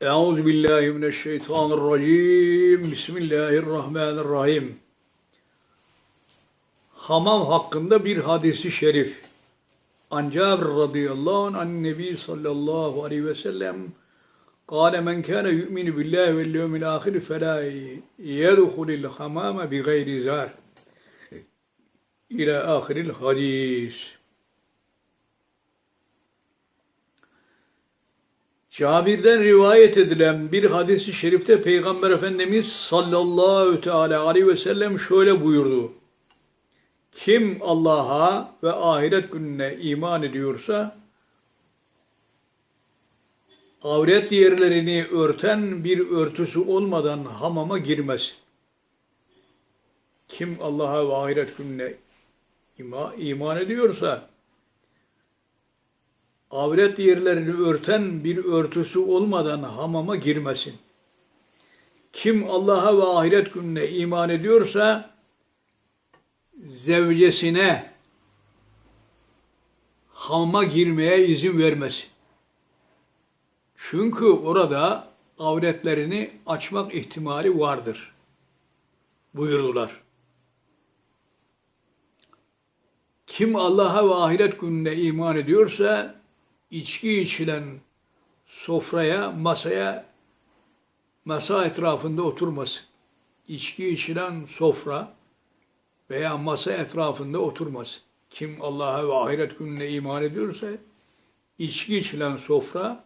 Euzu billahi mineşşeytanirracim. Bismillahirrahmanirrahim. Hamam hakkında bir hadisi şerif. An Cabir radıyallahu anh an Nebi sallallahu aleyhi ve sellem قال من كان يؤمن بالله واليوم الآخر فلا يدخل الحمام بغير زار إلى آخر الحديث Cabir'den rivayet edilen bir hadisi şerifte Peygamber Efendimiz sallallahu teala aleyhi ve sellem şöyle buyurdu. Kim Allah'a ve ahiret gününe iman ediyorsa avret yerlerini örten bir örtüsü olmadan hamama girmez. Kim Allah'a ve ahiret gününe ima- iman ediyorsa avret yerlerini örten bir örtüsü olmadan hamama girmesin. Kim Allah'a ve ahiret gününe iman ediyorsa zevcesine hamama girmeye izin vermesin. Çünkü orada avretlerini açmak ihtimali vardır buyurdular. Kim Allah'a ve ahiret gününe iman ediyorsa içki içilen sofraya, masaya, masa etrafında oturmasın. İçki içilen sofra veya masa etrafında oturmasın. Kim Allah'a ve ahiret gününe iman ediyorsa içki içilen sofra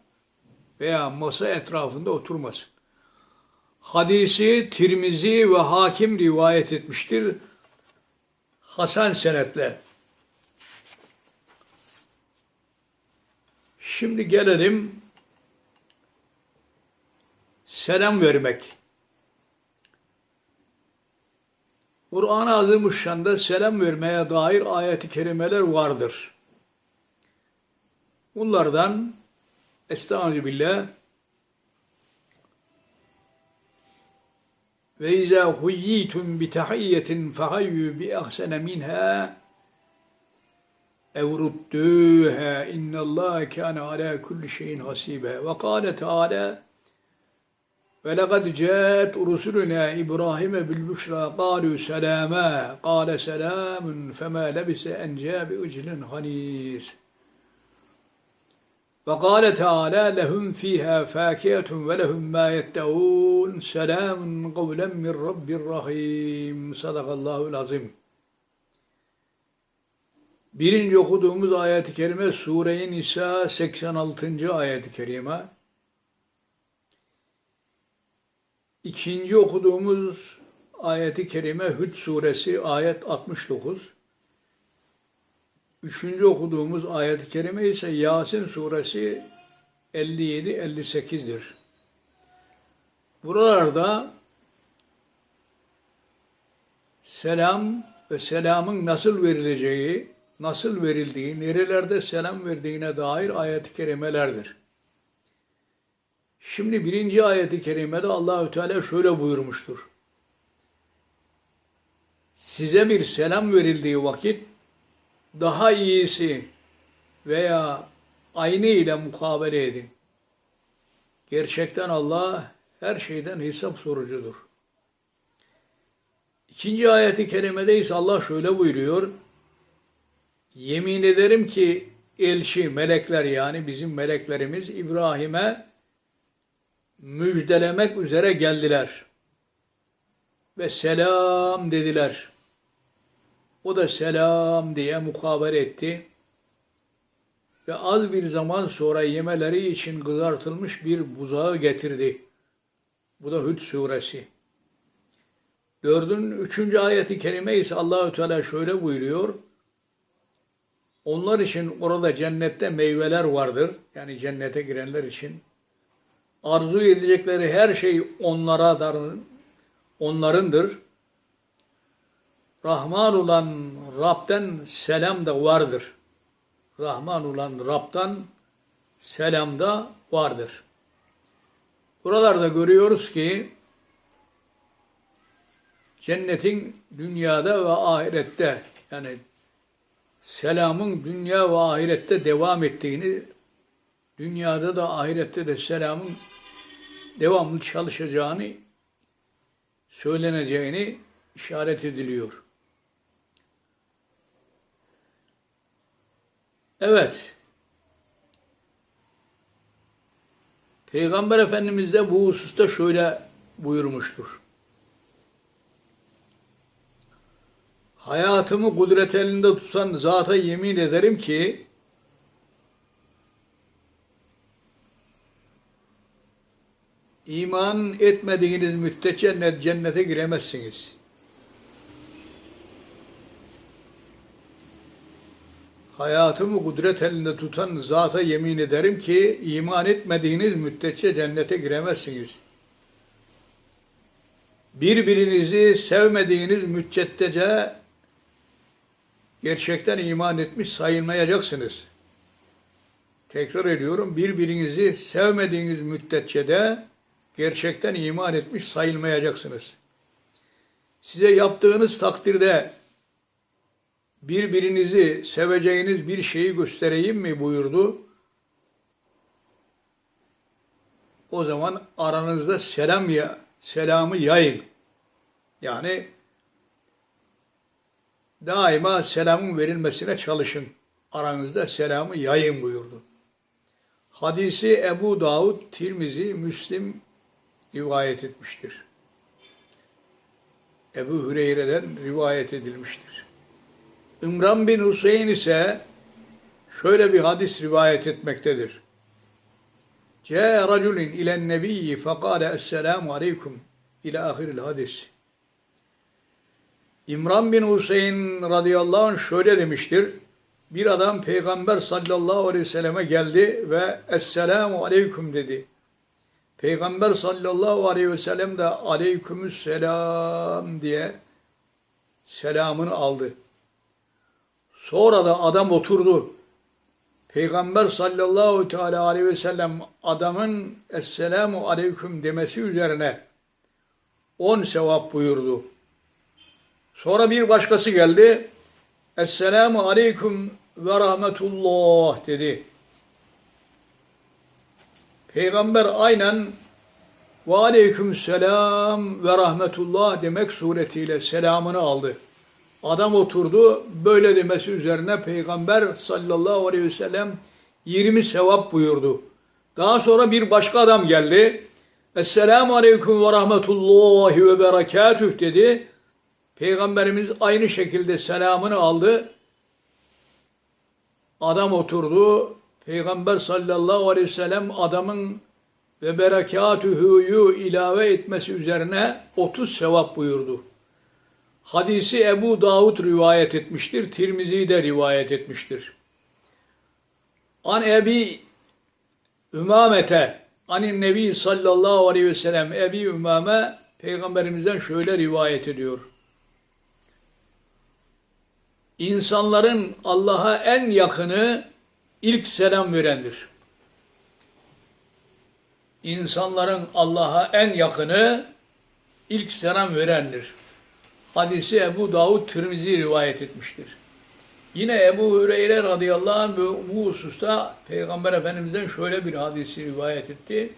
veya masa etrafında oturmasın. Hadisi Tirmizi ve Hakim rivayet etmiştir. Hasan senetle. Şimdi gelelim selam vermek. Kur'an-ı Azimuşşan'da selam vermeye dair ayet-i kerimeler vardır. Bunlardan Estağfirullah ve izâ huyyitum bi tahiyyetin fehayyu bi ahsene minha evrudduha innallaha kana ala kulli şeyin hasibe ve kâle teâlâ ve lekad câet rusuluna İbrahim'e bil büşra kâlu selâmâ. Kâle selâmun femâ lebise en câbi ıclin hanîs. Ve kâle teâlâ lehum fîhâ fâkiyetun ve lehum mâ yettehûn. Selâmun kavlen min rabbir rahîm. Sadakallâhu'l azim Birinci okuduğumuz ayet-i kerime Sure-i Nisa 86. ayet-i kerime. İkinci okuduğumuz ayet-i kerime Hüd suresi ayet 69. Üçüncü okuduğumuz ayet-i kerime ise Yasin suresi 57-58'dir. Buralarda selam ve selamın nasıl verileceği, nasıl verildiği, nerelerde selam verdiğine dair ayet-i kerimelerdir. Şimdi birinci ayet-i kerimede Allahü Teala şöyle buyurmuştur. Size bir selam verildiği vakit daha iyisi veya aynı ile mukabele edin. Gerçekten Allah her şeyden hesap sorucudur. İkinci ayeti kerimede ise Allah şöyle buyuruyor. Yemin ederim ki elçi, melekler yani bizim meleklerimiz İbrahim'e müjdelemek üzere geldiler. Ve selam dediler. O da selam diye mukabele etti. Ve az bir zaman sonra yemeleri için kızartılmış bir buzağı getirdi. Bu da Hüd suresi. Dördün üçüncü ayeti kerime ise Allahü Teala şöyle buyuruyor. Onlar için orada cennette meyveler vardır. Yani cennete girenler için. Arzu edecekleri her şey onlara darın, onlarındır. Rahman olan Rab'den selam da vardır. Rahman olan Rab'dan selam da vardır. Buralarda görüyoruz ki cennetin dünyada ve ahirette yani selamın dünya ve ahirette devam ettiğini, dünyada da ahirette de selamın devamlı çalışacağını söyleneceğini işaret ediliyor. Evet. Peygamber Efendimiz de bu hususta şöyle buyurmuştur. Hayatımı kudret elinde tutan zata yemin ederim ki iman etmediğiniz müddetçe ne- cennete giremezsiniz. Hayatımı kudret elinde tutan zata yemin ederim ki iman etmediğiniz müddetçe cennete giremezsiniz. Birbirinizi sevmediğiniz müddetçe gerçekten iman etmiş sayılmayacaksınız. Tekrar ediyorum, birbirinizi sevmediğiniz müddetçe de gerçekten iman etmiş sayılmayacaksınız. Size yaptığınız takdirde birbirinizi seveceğiniz bir şeyi göstereyim mi buyurdu. O zaman aranızda selam ya selamı yayın. Yani daima selamın verilmesine çalışın. Aranızda selamı yayın buyurdu. Hadisi Ebu Davud, Tirmizi, Müslim rivayet etmiştir. Ebu Hüreyre'den rivayet edilmiştir. İmran bin Hüseyin ise şöyle bir hadis rivayet etmektedir. Câe raculin ilen nebiyyi fekâle esselamu aleyküm ila ahiril hadis. İmran bin Hüseyin radıyallahu anh şöyle demiştir. Bir adam Peygamber sallallahu aleyhi ve selleme geldi ve Esselamu aleyküm dedi. Peygamber sallallahu aleyhi ve sellem de aleykümüsselam diye selamını aldı. Sonra da adam oturdu. Peygamber sallallahu teala aleyhi ve sellem adamın Esselamu aleyküm demesi üzerine on sevap buyurdu. Sonra bir başkası geldi. Esselamu aleyküm ve rahmetullah dedi. Peygamber aynen ve aleyküm selam ve rahmetullah demek suretiyle selamını aldı. Adam oturdu böyle demesi üzerine Peygamber sallallahu aleyhi ve sellem 20 sevap buyurdu. Daha sonra bir başka adam geldi. Esselamu aleyküm ve rahmetullahi ve berekatüh dedi. Peygamberimiz aynı şekilde selamını aldı. Adam oturdu. Peygamber sallallahu aleyhi ve sellem adamın ve berekatühü'yü ilave etmesi üzerine 30 sevap buyurdu. Hadisi Ebu Davud rivayet etmiştir. Tirmizi de rivayet etmiştir. An Ebi Ümamete Anin Nebi sallallahu aleyhi ve sellem Ebi Ümame Peygamberimizden şöyle rivayet ediyor. İnsanların Allah'a en yakını ilk selam verendir. İnsanların Allah'a en yakını ilk selam verendir. Hadisi Ebu Davud Tirmizi rivayet etmiştir. Yine Ebu Hüreyre radıyallahu anh bu, hususta Peygamber Efendimiz'den şöyle bir hadisi rivayet etti.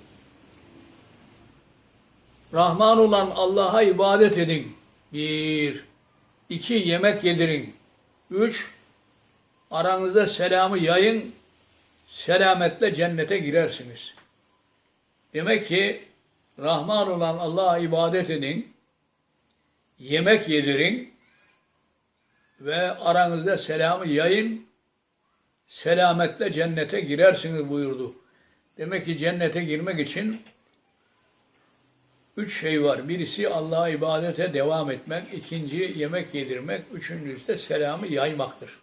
Rahman olan Allah'a ibadet edin. Bir. iki yemek yedirin. Üç. Aranızda selamı yayın. Selametle cennete girersiniz. Demek ki Rahman olan Allah'a ibadet edin. Yemek yedirin ve aranızda selamı yayın, selametle cennete girersiniz buyurdu. Demek ki cennete girmek için üç şey var. Birisi Allah'a ibadete devam etmek, ikinci yemek yedirmek, üçüncüsü de selamı yaymaktır.